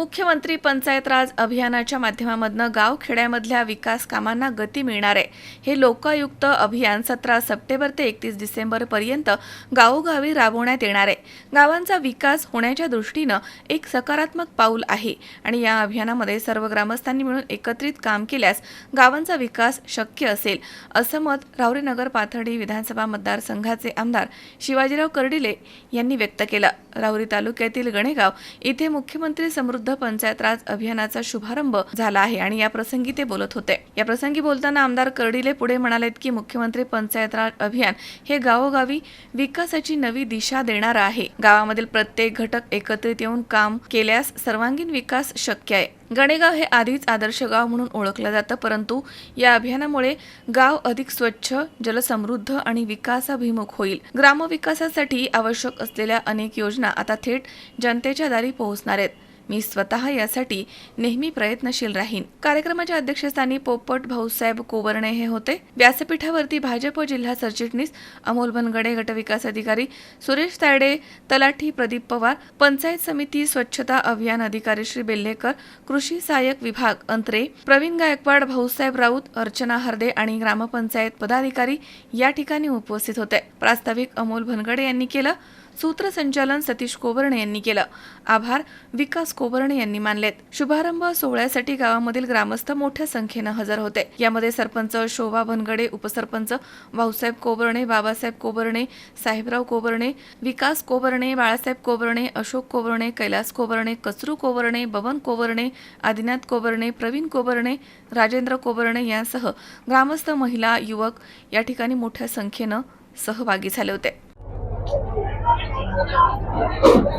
मुख्यमंत्री पंचायत राज अभियानाच्या माध्यमामधनं गाव खेड्यामधल्या विकास कामांना गती मिळणार. आहे हे लोकायुक्त अभियान सतरा सप्टेंबर ते एकतीस डिसेंबर पर्यंत गावोगावी राबवण्यात येणार. आहे गावांचा विकास होण्याच्या दृष्टीनं एक सकारात्मक पाऊल आहे आणि या अभियानामध्ये सर्व ग्रामस्थांनी मिळून एकत्रित काम केल्यास गावांचा विकास शक्य असेल असं मत रावरीनगर नगर पाथर्डी विधानसभा मतदारसंघाचे आमदार शिवाजीराव कर्डिले यांनी व्यक्त केलं. राहुरी तालुक्यातील गणेगाव इथे मुख्यमंत्री समृद्ध पंचायत राज अभियानाचा शुभारंभ झाला आहे आणि या प्रसंगी ते बोलत होते. या प्रसंगी बोलताना आमदार कर्डिले पुढे म्हणालेत की मुख्यमंत्री पंचायत राज अभियान हे गावोगावी विकासाची नवी दिशा देणार आहे. गावामधील प्रत्येक घटक एकत्रित येऊन काम केल्यास सर्वांगीण विकास शक्य आहे. गणेगाव हे आधीच आदर्श गाव म्हणून ओळखलं जातं परंतु या अभियानामुळे गाव अधिक स्वच्छ जलसमृद्ध आणि विकासाभिमुख होईल. ग्रामविकासासाठी आवश्यक असलेल्या अनेक योजना आता थेट जनतेच्या दारी पोहोचणार आहेत. मी स्वतः यासाठी नेहमी प्रयत्नशील राहीन. कार्यक्रमाच्या अध्यक्षस्थानी पोपट भाऊसाहेब कोवर्णे हे होते. व्यासपीठावरती भाजप जिल्हा सरचिटणीस अमोल भनगडे गटविकास अधिकारी सुरेश तायडे तलाठी प्रदीप पवार पंचायत समिती स्वच्छता अभियान अधिकारी श्री बेल्लेकर कृषी सहाय्यक विभाग अंतरे प्रवीण गायकवाड भाऊसाहेब राऊत अर्चना हर्दे आणि ग्रामपंचायत पदाधिकारी या ठिकाणी उपस्थित होते. प्रास्ताविक अमोल भनगडे यांनी केलं सूत्रसंचालन सतीश कोवर्णे यांनी केलं. आभार विकास कोवर्णे यांनी मानलेत. शुभारंभ सोहळ्यासाठी गावामधील ग्रामस्थ मोठ्या संख्येनं हजर होते. यामध्ये सरपंच शोभा भनगडे उपसरपंच भाऊसाहेब कोवर्णे बाबासाहेब कोवर्णे साहेबराव कोवर्णे विकास कोवर्णे बाळासाहेब कोवर्णे अशोक कोवर्णे कैलास कोवर्णे कचरू कोवर्णे बबन कोवर्णे आदिनाथ कोवर्णे प्रवीण कोवर्णे राजेंद्र कोवर्णे यांसह ग्रामस्थ महिला युवक या ठिकाणी मोठ्या संख्येनं सहभागी झाले होते.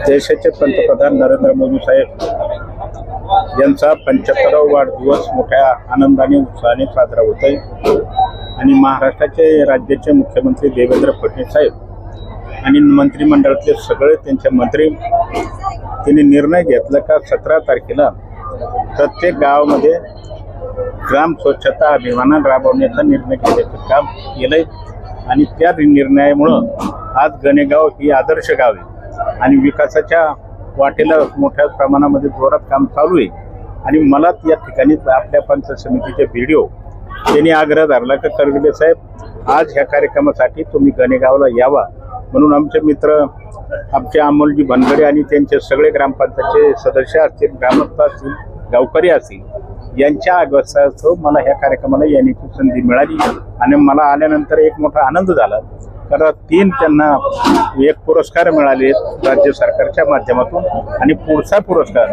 देशाचे पंतप्रधान नरेंद्र मोदी साहेब यांचा पंच्याहत्तरावा वाढदिवस मोठ्या आनंदाने उत्साहाने साजरा होत आहे. आणि महाराष्ट्राचे राज्याचे मुख्यमंत्री देवेंद्र फडणवीस साहेब आणि मंत्रिमंडळातले सगळे त्यांचे मंत्री त्यांनी निर्णय घेतला का सतरा तारखेला प्रत्येक गावामध्ये ग्राम स्वच्छता अभियान राबवण्याचा निर्णय घेण्याचं काम केलंय. आणि त्या निर्णयामुळं आज गणेगाव ही आदर्श गाव आहे. आणि विकासाच्या वाटेला मोठ्या प्रमाणामध्ये जोरात काम चालू आहे. आणि मला या ठिकाणी आपल्या पंचायत समितीचे व्हिडिओ त्यांनी आग्रह धरला की करगडे साहेब आज ह्या कार्यक्रमासाठी तुम्ही गणेगावला यावा. म्हणून आमचे मित्र आमचे अमोलजी बनगडे आणि त्यांचे सगळे ग्रामपंचायतचे सदस्य असतील ग्रामस्थ असतील गावकरी असतील यांच्या आग्रहास्तव मला ह्या कार्यक्रमाला येण्याची संधी मिळाली. आणि मला आल्यानंतर एक मोठा आनंद झाला. तर तीन त्यांना एक पुरस्कार मिळाले राज्य सरकारच्या माध्यमातून आणि पुढचा पुरस्कार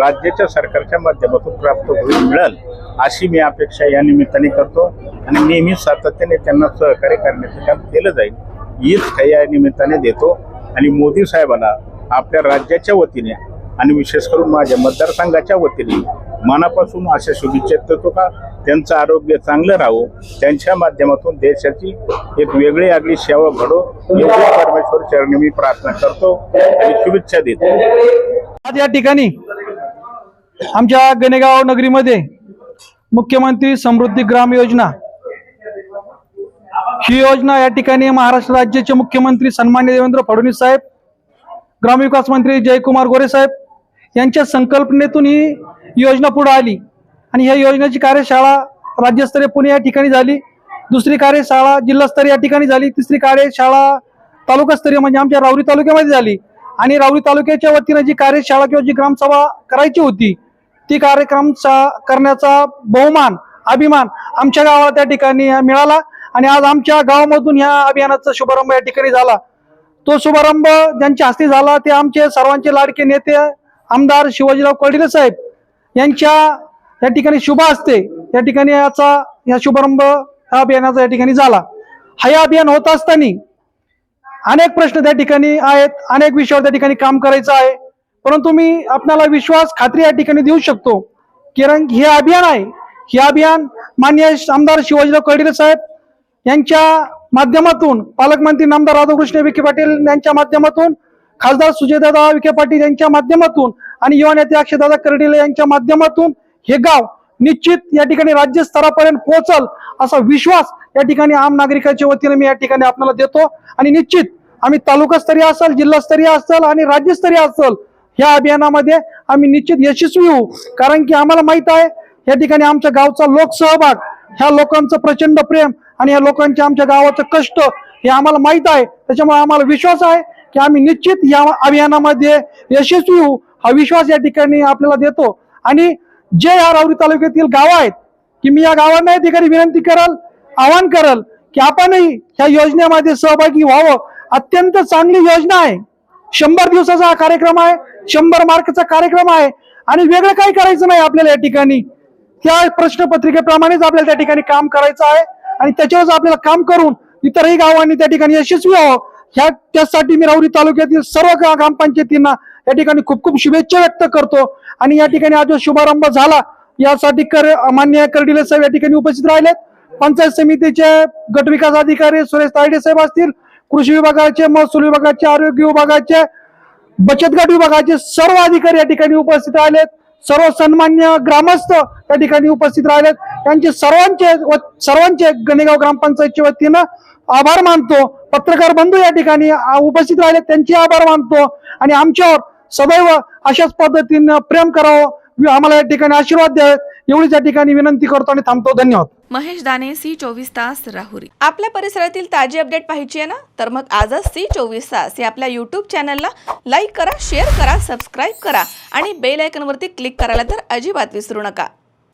राज्याच्या सरकारच्या माध्यमातून प्राप्त होईल मिळेल अशी मी अपेक्षा या निमित्ताने करतो. आणि नेहमी सातत्याने त्यांना सहकार्य करण्याचं काम केलं जाईल हीच काही या निमित्ताने देतो. आणि मोदी साहेबांना आपल्या राज्याच्या वतीने आणि विशेष करून माझ्या मतदारसंघाच्या वतीने मनापासून अशा शुभेच्छा देतो का? त्यांचं आरोग्य चांगलं राहो. त्यांच्या माध्यमातून देशाची एक वेगळी आगळी सेवा घडो. एवढी परमेश्वर चरणी मी प्रार्थना करतो आणि शुभेच्छा देतो. आज या ठिकाणी आमच्या गणेगाव नगरीमध्ये मुख्यमंत्री समृद्धी ग्राम योजना ही योजना या ठिकाणी महाराष्ट्र राज्याचे मुख्यमंत्री सन्मान्य देवेंद्र फडणवीस साहेब ग्रामविकास मंत्री जयकुमार गोरे साहेब यांच्या संकल्पनेतून ही योजना पुढे आली. आणि ह्या योजनेची कार्यशाळा राज्यस्तरीय पुणे या ठिकाणी झाली. दुसरी कार्यशाळा जिल्हास्तरीय या ठिकाणी झाली. तिसरी कार्यशाळा तालुकास्तरीय म्हणजे आमच्या रावरी तालुक्यामध्ये झाली. आणि रावरी तालुक्याच्या वतीनं जी कार्यशाळा किंवा जी ग्रामसभा करायची होती ती कार्यक्रम सा- करण्याचा बहुमान अभिमान आमच्या गावाला त्या ठिकाणी मिळाला. आणि आज आमच्या गावामधून ह्या अभियानाचा शुभारंभ या ठिकाणी झाला. तो शुभारंभ ज्यांच्या हस्ते झाला ते आमचे सर्वांचे लाडके नेते आमदार शिवाजीराव कडिले साहेब यांच्या या ठिकाणी शुभ असते या ठिकाणी याचा या शुभारंभ हा अभियानाचा या ठिकाणी झाला. हा या अभियान होत असताना अनेक प्रश्न त्या ठिकाणी आहेत अनेक विषयावर त्या ठिकाणी काम करायचं आहे. परंतु मी आपल्याला विश्वास खात्री या ठिकाणी देऊ शकतो कारण हे अभियान आहे. हे अभियान मान्य आमदार शिवाजीराव कर्डिले साहेब यांच्या माध्यमातून पालकमंत्री नामदार राधाकृष्ण विखे पाटील यांच्या माध्यमातून खासदार सुजयदादा विखे पाटील यांच्या माध्यमातून आणि युवा नेते अक्षयदादा कर्डिले यांच्या माध्यमातून हे गाव निश्चित या ठिकाणी राज्य स्तरापर्यंत पोहोचल असा विश्वास या ठिकाणी आम नागरिकाच्या वतीने मी या ठिकाणी आपल्याला देतो. आणि निश्चित आम्ही तालुकास्तरीय असेल जिल्हास्तरीय असेल आणि राज्यस्तरीय असेल ह्या अभियानामध्ये आम्ही निश्चित यशस्वी होऊ. कारण की आम्हाला माहीत आहे या ठिकाणी आमच्या गावचा लोकसहभाग ह्या लोकांचं प्रचंड प्रेम आणि या लोकांच्या आमच्या गावाचं कष्ट हे आम्हाला माहीत आहे. त्याच्यामुळे आम्हाला विश्वास आहे की आम्ही निश्चित या अभियानामध्ये यशस्वी होऊ हा विश्वास या ठिकाणी आपल्याला देतो. आणि जे या राऊरी तालुक्यातील गाव आहेत की मी या गावांना या ठिकाणी विनंती करल आवाहन करल की आपणही ह्या योजनेमध्ये सहभागी व्हावं. अत्यंत चांगली योजना आहे. शंभर दिवसाचा हा कार्यक्रम आहे शंभर मार्कचा कार्यक्रम आहे आणि वेगळं काही करायचं नाही आपल्याला या ठिकाणी. त्या प्रश्नपत्रिकेप्रमाणेच आपल्याला त्या ठिकाणी काम करायचं आहे आणि त्याच्यावरच आपल्याला काम करून इतरही गावांनी त्या ठिकाणी यशस्वी व्हावं. ह्या त्यासाठी मी राहुरी तालुक्यातील सर्व ग्रामपंचायतींना या ठिकाणी खूप खूप शुभेच्छा व्यक्त करतो. आणि या ठिकाणी आज शुभारंभ झाला यासाठी कर मान्य कर्डिले साहेब या ठिकाणी उपस्थित राहिलेत. पंचायत समितीचे गट विकास अधिकारी सुरेश तायडे साहेब असतील कृषी विभागाचे महसूल विभागाचे आरोग्य विभागाचे बचत गट विभागाचे सर्व अधिकारी या ठिकाणी उपस्थित राहिलेत. सर्व सन्मान्य ग्रामस्थ या ठिकाणी उपस्थित राहिलेत. त्यांचे सर्वांचे व- सर्वांचे गणेगाव ग्रामपंचायतच्या वतीनं आभार मानतो. पत्रकार बंधू या ठिकाणी उपस्थित राहिले त्यांचे आभार मानतो. आणि आमच्यावर सदैव अशाच पद्धतीनं प्रेम करावं. आम्हाला या ठिकाणी आशीर्वाद द्यावेत एवढीच या ठिकाणी विनंती करतो आणि थांबतो. धन्यवाद. महेश दाने सी चोवीस तास राहुरी. आपल्या परिसरातील ताजी अपडेट पाहिजे ना? तर मग आजच सी चोवीस तास या आपल्या यूट्यूब चॅनलला लाईक करा शेअर करा सबस्क्राईब करा. आणि बेल आयकनवरती क्लिक करायला तर अजिबात विसरू नका.